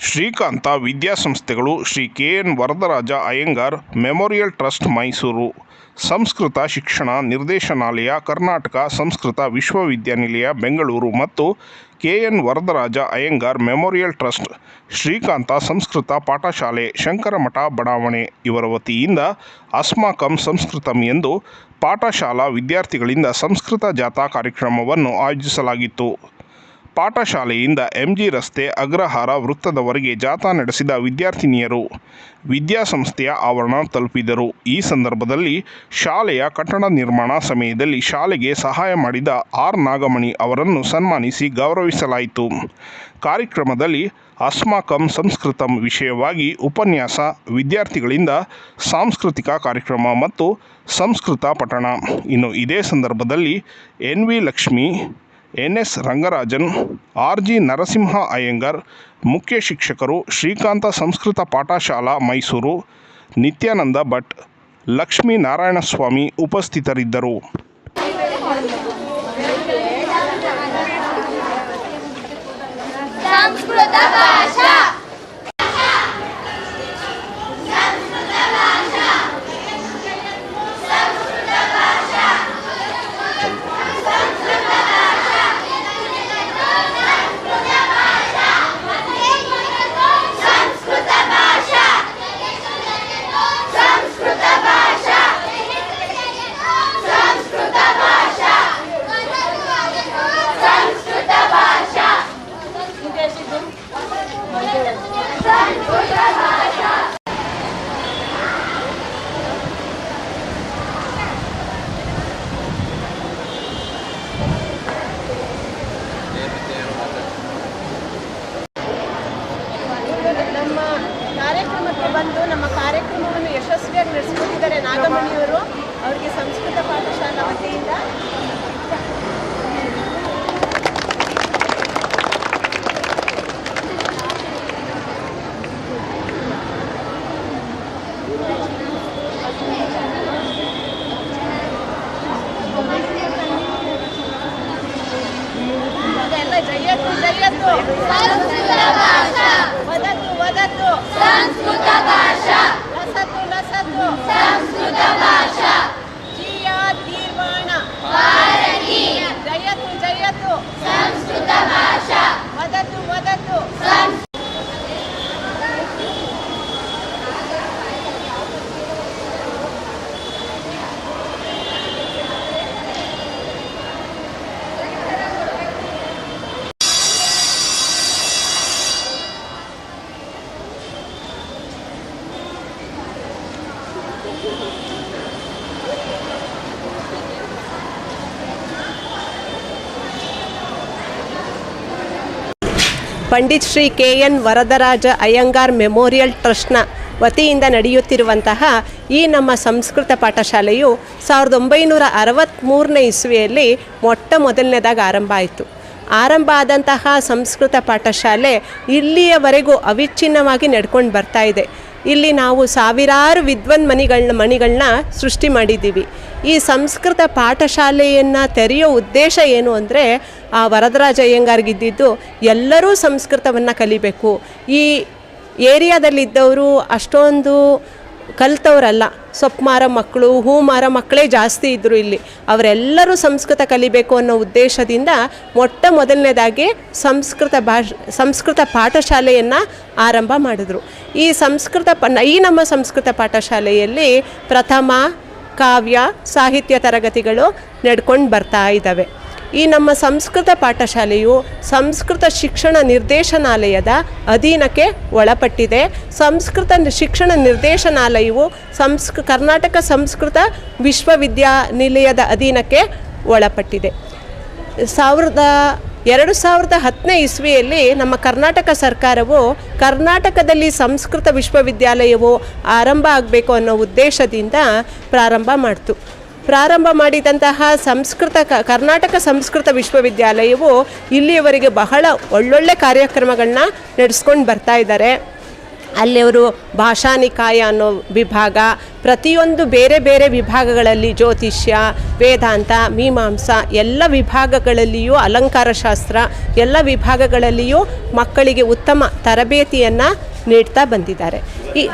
Srikanth ವಿದ್ಯಾಸಂಸ್ಥೆಗಳು Shri K N Varadaraja Iyengar memorial trust Mysuru. Sanskrit ಶಿಕ್ಷಣ ನಿರ್ದೇಶನಾಲಯ ಕರ್ನಾಟಕ ಸಂಸ್ಕೃತ ವಿಶ್ವವಿದ್ಯಾನಿಲಯ ಬೆಂಗಳೂರು ಮತ್ತು K N Varadaraja Iyengar memorial trust Srikanta Sanskrit ಪಾಠಶಾಲೆ ಶಂಕರಮಠ ಬಡಾವಣೆ ಇವರ ವತಿಯಿಂದ ಅಸ್ಮಾಕಂ ಸಂಸ್ಕೃತಂ ಎಂದು ಪಾಠಶಾಲಾ ವಿದ್ಯಾರ್ಥಿಗಳಿಂದ ಸಂಸ್ಕೃತ ಜಾಥಾ ಕಾರ್ಯಕ್ರಮವನ್ನು ಆಯೋಜಿಸಲಾಗಿತ್ತು. ಪಾಠಶಾಲೆಯಿಂದ ಎಂಜಿ ರಸ್ತೆ ಅಗ್ರಹಾರ ವೃತ್ತದವರೆಗೆ ಜಾಥಾ ನಡೆಸಿದ ವಿದ್ಯಾರ್ಥಿನಿಯರು ವಿದ್ಯಾಸಂಸ್ಥೆಯ ಆವರಣ ತಲುಪಿದರು. ಈ ಸಂದರ್ಭದಲ್ಲಿ ಶಾಲೆಯ ಕಟ್ಟಡ ನಿರ್ಮಾಣ ಸಮಯದಲ್ಲಿ ಶಾಲೆಗೆ ಸಹಾಯ ಮಾಡಿದ ಆರ್ ನಾಗಮಣಿ ಅವರನ್ನು ಸನ್ಮಾನಿಸಿ ಗೌರವಿಸಲಾಯಿತು. ಕಾರ್ಯಕ್ರಮದಲ್ಲಿ ಅಸ್ಮಾಕಂ ಸಂಸ್ಕೃತಂ ವಿಷಯವಾಗಿ ಉಪನ್ಯಾಸ, ವಿದ್ಯಾರ್ಥಿಗಳಿಂದ ಸಾಂಸ್ಕೃತಿಕ ಕಾರ್ಯಕ್ರಮ ಮತ್ತು ಸಂಸ್ಕೃತ ಪಠಣ. ಇನ್ನು ಇದೇ ಸಂದರ್ಭದಲ್ಲಿ N V Lakshmi N S Rangarajan, R G Narasimha Iyengar, ಮುಖ್ಯ ಶಿಕ್ಷಕರು ಶ್ರೀಕಾಂತ ಸಂಸ್ಕೃತ ಪಾಠಶಾಲಾ ಮೈಸೂರು, ನಿತ್ಯಾನಂದ ಭಟ್, ಲಕ್ಷ್ಮೀ ನಾರಾಯಣಸ್ವಾಮಿ ಉಪಸ್ಥಿತರಿದ್ದರು. ಸಂಸ್ಕೃತ ಭಾಷಾ ಸಂಸ್ಕೃತ ಭಾಷಾ ಸಂಸ್ಕೃತ ಭಾಷಾ ಸಂಸ್ಕೃತ ಭಾಷಾ ಸಂಸ್ಕೃತ ಭಾಷಾ ನಮ್ಮ ಕಾರ್ಯಕ್ರಮಕ್ಕೆ ಬಂದು ನಮ್ಮ ಕಾರ್ಯಕ್ರಮವನ್ನು ಯಶಸ್ವಿಯಾಗಿ ನಡೆಸಿಕೊಟ್ಟಿದ್ದಾರೆ ನಾಗಮಣಿಯವರು. ಅವರಿಗೆ ಸಂಸ್ಕೃತ ಪಾಠಶಾಲಾ जयतु जयतु संस्कृतभाषा वदतु वदतु संस्कृतभाषा लसतु लसतु संस्कृतभाषा जिया दीर्वाण Pandit Shri K N Varadaraja Iyengar memorial ಟ್ರಸ್ಟ್ನ ವತಿಯಿಂದ ನಡೆಯುತ್ತಿರುವಂತಹ ಈ ನಮ್ಮ ಸಂಸ್ಕೃತ ಪಾಠಶಾಲೆಯು ಸಾವಿರದ ಒಂಬೈನೂರ ಅರವತ್ತ್ಮೂರನೇ ಇಸ್ವಿಯಲ್ಲಿ ಮೊಟ್ಟ ಮೊದಲನೇದಾಗಿ ಆರಂಭ ಆಯಿತು. ಆರಂಭ ಆದಂತಹ ಸಂಸ್ಕೃತ ಪಾಠಶಾಲೆ ಇಲ್ಲಿಯವರೆಗೂ ಅವಿಚ್ಛಿನ್ನವಾಗಿ ನಡ್ಕೊಂಡು ಬರ್ತಾ ಇದೆ. ಇಲ್ಲಿ ನಾವು ಸಾವಿರಾರು ವಿದ್ವನ್ ಮನಿಗಳನ್ನ ಮಣಿಗಳನ್ನ ಸೃಷ್ಟಿ ಮಾಡಿದ್ದೀವಿ. ಈ ಸಂಸ್ಕೃತ ಪಾಠಶಾಲೆಯನ್ನು ತೆರೆಯೋ ಉದ್ದೇಶ ಏನು ಅಂದರೆ, ಆ ವರದರಾಜ ಅಯ್ಯಂಗಾರ್ಗಿದ್ದಿದ್ದು ಎಲ್ಲರೂ ಸಂಸ್ಕೃತವನ್ನು ಕಲಿಬೇಕು. ಈ ಏರಿಯಾದಲ್ಲಿದ್ದವರು ಅಷ್ಟೊಂದು ಕಲ್ತವ್ರಲ್ಲ. ಸೊಪ್ಪು ಮಾರೋ ಮಕ್ಕಳು ಹೂ ಮಾರೋ ಮಕ್ಕಳೇ ಜಾಸ್ತಿ ಇದ್ದರು ಇಲ್ಲಿ. ಅವರೆಲ್ಲರೂ ಸಂಸ್ಕೃತ ಕಲಿಬೇಕು ಅನ್ನೋ ಉದ್ದೇಶದಿಂದ ಮೊಟ್ಟ ಮೊದಲನೇದಾಗಿ ಸಂಸ್ಕೃತ ಭಾಷ್, ಸಂಸ್ಕೃತ ಪಾಠಶಾಲೆಯನ್ನು ಆರಂಭ ಮಾಡಿದ್ರು. ಈ ಸಂಸ್ಕೃತ ಪ, ಈ ನಮ್ಮ ಸಂಸ್ಕೃತ ಪಾಠಶಾಲೆಯಲ್ಲಿ ಪ್ರಥಮ, ಕಾವ್ಯ, ಸಾಹಿತ್ಯ ತರಗತಿಗಳು ನಡ್ಕೊಂಡು ಬರ್ತಾ ಇದ್ದಾವೆ ಈ ನಮ್ಮ ಸಂಸ್ಕೃತ ಪಾಠಶಾಲೆಯು ಸಂಸ್ಕೃತ ಶಿಕ್ಷಣ ನಿರ್ದೇಶನಾಲಯದ ಅಧೀನಕ್ಕೆ ಒಳಪಟ್ಟಿದೆ. ಸಂಸ್ಕೃತ ಶಿಕ್ಷಣ ನಿರ್ದೇಶನಾಲಯವು ಸಂಸ್ಕ ಕರ್ನಾಟಕ ಸಂಸ್ಕೃತ ವಿಶ್ವವಿದ್ಯಾನಿಲಯದ ಅಧೀನಕ್ಕೆ ಒಳಪಟ್ಟಿದೆ. ಸಾವಿರದ, ಎರಡು ಸಾವಿರದ ಹತ್ತನೇ ಇಸ್ವಿಯಲ್ಲಿ ನಮ್ಮ ಕರ್ನಾಟಕ ಸರ್ಕಾರವು ಕರ್ನಾಟಕದಲ್ಲಿ ಸಂಸ್ಕೃತ ವಿಶ್ವವಿದ್ಯಾಲಯವು ಆರಂಭ ಆಗಬೇಕು ಅನ್ನೋ ಉದ್ದೇಶದಿಂದ ಪ್ರಾರಂಭ ಮಾಡ್ತು. ಪ್ರಾರಂಭ ಮಾಡಿದಂತಹ ಸಂಸ್ಕೃತ ಕರ್ನಾಟಕ ಸಂಸ್ಕೃತ ವಿಶ್ವವಿದ್ಯಾಲಯವು ಇಲ್ಲಿಯವರೆಗೆ ಬಹಳ ಒಳ್ಳೊಳ್ಳೆ ಕಾರ್ಯಕ್ರಮಗಳನ್ನ ನಡೆಸ್ಕೊಂಡು ಬರ್ತಾ ಇದ್ದಾರೆ. ಅಲ್ಲಿ ಅವರು ಭಾಷಾನಿಕಾಯ ಅನ್ನೋ ವಿಭಾಗ, ಪ್ರತಿಯೊಂದು ಬೇರೆ ಬೇರೆ ವಿಭಾಗಗಳಲ್ಲಿ ಜ್ಯೋತಿಷ್ಯ, ವೇದಾಂತ, ಮೀಮಾಂಸ ಎಲ್ಲ ವಿಭಾಗಗಳಲ್ಲಿಯೂ ಅಲಂಕಾರ ಶಾಸ್ತ್ರ, ಎಲ್ಲ ವಿಭಾಗಗಳಲ್ಲಿಯೂ ಮಕ್ಕಳಿಗೆ ಉತ್ತಮ ತರಬೇತಿಯನ್ನು ನೀಡ್ತಾ ಬಂದಿದ್ದಾರೆ. ಈ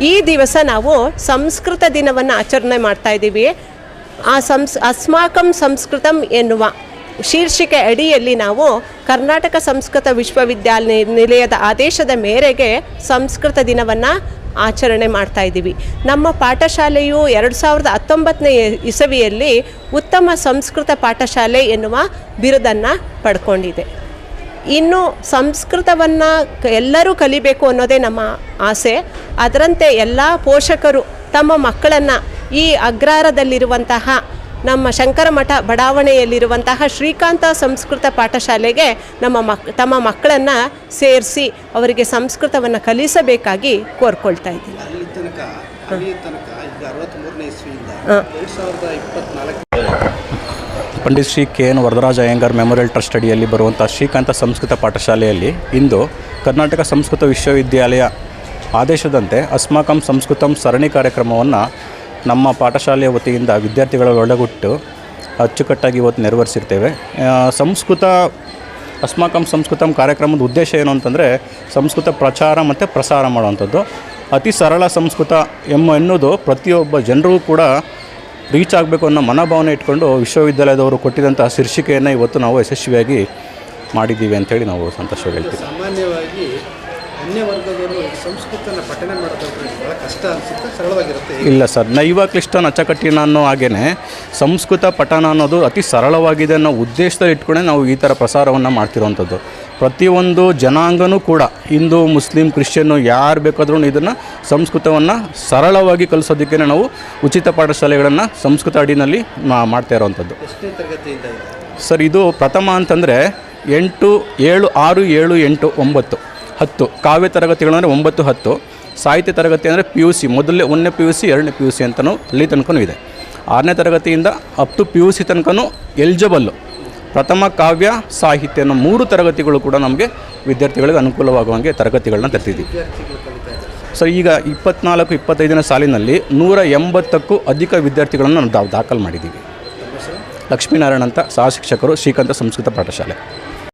ಈ ದಿವಸ ನಾವು ಸಂಸ್ಕೃತ ದಿನವನ್ನು ಆಚರಣೆ ಮಾಡ್ತಾ ಇದ್ದೀವಿ. ಆ ಸಂಸ್, ಅಸ್ಮಾಕಂ ಸಂಸ್ಕೃತಂ ಎನ್ನುವ ಶೀರ್ಷಿಕೆ ಅಡಿಯಲ್ಲಿ ನಾವು ಕರ್ನಾಟಕ ಸಂಸ್ಕೃತ ವಿಶ್ವವಿದ್ಯಾಲಯ ನಿಲಯದ ಆದೇಶದ ಮೇರೆಗೆ ಸಂಸ್ಕೃತ ದಿನವನ್ನು ಆಚರಣೆ ಮಾಡ್ತಾ ಇದ್ದೀವಿ. ನಮ್ಮ ಪಾಠಶಾಲೆಯು ಎರಡು ಸಾವಿರದ ಹತ್ತೊಂಬತ್ತನೇ ಇಸವಿಯಲ್ಲಿ ಉತ್ತಮ ಸಂಸ್ಕೃತ ಪಾಠಶಾಲೆ ಎನ್ನುವ ಬಿರುದನ್ನು ಪಡ್ಕೊಂಡಿದೆ. ಇನ್ನು ಸಂಸ್ಕೃತವನ್ನು ಎಲ್ಲರೂ ಕಲಿಬೇಕು ಅನ್ನೋದೇ ನಮ್ಮ ಆಸೆ. ಅದರಂತೆ ಎಲ್ಲ ಪೋಷಕರು ತಮ್ಮ ಮಕ್ಕಳನ್ನು ಈ ಅಗ್ರಾರದಲ್ಲಿರುವಂತಹ ನಮ್ಮ ಶಂಕರಮಠ ಬಡಾವಣೆಯಲ್ಲಿರುವಂತಹ ಶ್ರೀಕಾಂತ ಸಂಸ್ಕೃತ ಪಾಠಶಾಲೆಗೆ ನಮ್ಮ ಮಕ್ ತಮ್ಮ ಮಕ್ಕಳನ್ನು ಸೇರಿಸಿ ಅವರಿಗೆ ಸಂಸ್ಕೃತವನ್ನು ಕಲಿಸಬೇಕಾಗಿ ಕೋರ್ಕೊಳ್ತಾ ಇದ್ದೀನಿ. Pandit Shri K N Varadaraja Iyengar memorial trust ಅಡಿಯಲ್ಲಿ ಬರುವಂಥ ಶ್ರೀಕಾಂತ ಸಂಸ್ಕೃತ ಪಾಠಶಾಲೆಯಲ್ಲಿ ಇಂದು ಕರ್ನಾಟಕ ಸಂಸ್ಕೃತ ವಿಶ್ವವಿದ್ಯಾಲಯ ಆದೇಶದಂತೆ ಅಸ್ಮಾಕಂ ಸಂಸ್ಕೃತಂ ಸರಣಿ ಕಾರ್ಯಕ್ರಮವನ್ನು ನಮ್ಮ ಪಾಠಶಾಲೆಯ ವತಿಯಿಂದ ವಿದ್ಯಾರ್ಥಿಗಳ ಒಳಗೊಟ್ಟು ಅಚ್ಚುಕಟ್ಟಾಗಿ ಇವತ್ತು ನೆರವೇರಿಸಿರ್ತೇವೆ. ಸಂಸ್ಕೃತ, ಅಸ್ಮಾಕಂ ಸಂಸ್ಕೃತಂ ಕಾರ್ಯಕ್ರಮದ ಉದ್ದೇಶ ಏನು ಅಂತಂದರೆ ಸಂಸ್ಕೃತ ಪ್ರಚಾರ ಮತ್ತು ಪ್ರಸಾರ ಮಾಡುವಂಥದ್ದು. ಅತಿ ಸರಳ ಸಂಸ್ಕೃತ ಎಂಬ ಎನ್ನುವುದು ಪ್ರತಿಯೊಬ್ಬ ಜನರಿಗೂ ಕೂಡ ರೀಚ್ ಆಗಬೇಕು ಅನ್ನೋ ಮನೋಭಾವನೆ ಇಟ್ಕೊಂಡು ವಿಶ್ವವಿದ್ಯಾಲಯದವರು ಕೊಟ್ಟಿದಂಥ ಶೀರ್ಷಿಕೆಯನ್ನು ಇವತ್ತು ನಾವು ಯಶಸ್ವಿಯಾಗಿ ಮಾಡಿದ್ದೀವಿ ಅಂತೇಳಿ ನಾವು ಸಂತೋಷವಾಗಿ ಹೇಳ್ತೀವಿ. ಸಾಮಾನ್ಯವಾಗಿ ಅನ್ಯ ವರ್ಗದವರು ಸಂಸ್ಕೃತನ ಪಠನೆ ಮಾಡೋದಾದ್ರೆ ಕಷ್ಟ ಅನಿಸುತ್ತೆ ಸರಳವಾಗಿರುತ್ತೆ ಇಲ್ಲ ಸರ್ ನೈವ ಕ್ಲಿಷ್ಟ ನಚಕಟ್ಟಿನ ಅನ್ನೋ ಹಾಗೇನೆ ಸಂಸ್ಕೃತ ಪಠನ ಅನ್ನೋದು ಅತಿ ಸರಳವಾಗಿದೆ ಅನ್ನೋ ಉದ್ದೇಶದಲ್ಲಿ ಇಟ್ಕೊಂಡೆ ನಾವು ಈ ಥರ ಪ್ರಸಾರವನ್ನು ಮಾಡ್ತಿರೋವಂಥದ್ದು ಪ್ರತಿಯೊಂದು ಜನಾಂಗನೂ ಕೂಡ ಹಿಂದೂ ಮುಸ್ಲಿಂ ಕ್ರಿಶ್ಚಿಯನ್ನು ಯಾರು ಬೇಕಾದ್ರೂ ಇದನ್ನು ಸಂಸ್ಕೃತವನ್ನು ಸರಳವಾಗಿ ಕಲಿಸೋದಕ್ಕೆ ನಾವು ಉಚಿತ ಪಾಠಶಾಲೆಗಳನ್ನು ಸಂಸ್ಕೃತ ಅಡಿನಲ್ಲಿ ಮಾಡ್ತಾ ಇರೋವಂಥದ್ದು ಎಷ್ಟನೇ ತರಗತಿಯಿಂದ ಸರ್ ಇದು ಪ್ರಥಮ ಅಂತಂದರೆ ಎಂಟು ಏಳು ಆರು ಏಳು ಎಂಟು ಒಂಬತ್ತು. ಹತ್ತು. ಕಾವ್ಯ ತರಗತಿಗಳು ಅಂದರೆ ಒಂಬತ್ತು, ಹತ್ತು. ಸಾಹಿತ್ಯ ತರಗತಿ ಅಂದರೆ ಪಿ ಯು ಸಿ ಮೊದಲೇ ಒಂದನೇ ಪಿ ಯು ಸಿ ಎರಡನೇ ಪಿ ಯು ಸಿ ಅಂತಲೂ ಅಲ್ಲಿ ತನಕನೂ ಇದೆ. ಆರನೇ ತರಗತಿಯಿಂದ up to P U C ತನಕನೂ ಎಲಿಜಿಬಲ್ಲು ಪ್ರಥಮ ಕಾವ್ಯ, ಸಾಹಿತ್ಯ ಅನ್ನೋ ಮೂರು ತರಗತಿಗಳು ಕೂಡ ನಮಗೆ ವಿದ್ಯಾರ್ಥಿಗಳಿಗೆ ಅನುಕೂಲವಾಗುವಂಗೆ ತರಗತಿಗಳನ್ನ ಕಲಿತಾ ಸೊ ಈಗ ಇಪ್ಪತ್ನಾಲ್ಕು, ಇಪ್ಪತ್ತೈದನೇ ಸಾಲಿನಲ್ಲಿ ನೂರ ಎಂಬತ್ತಕ್ಕೂ ಅಧಿಕ ವಿದ್ಯಾರ್ಥಿಗಳನ್ನು ನಾವು ದಾಖಲು ಮಾಡಿದ್ದೀವಿ. ಲಕ್ಷ್ಮೀನಾರಾಯಣ ಅಂತ ಸಹ ಶಿಕ್ಷಕರು ಶ್ರೀಕಾಂತ ಸಂಸ್ಕೃತ ಪಾಠಶಾಲೆ.